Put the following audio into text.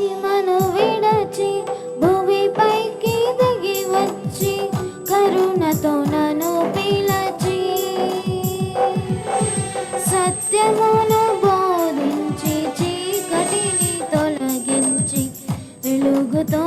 మహిమను విడచి భూమిపైకి దిగి వచ్చి కరుణతో నన్ను పిలచి. సత్యమును బోధించి చీకటిని తొలగించి వెలుగుతో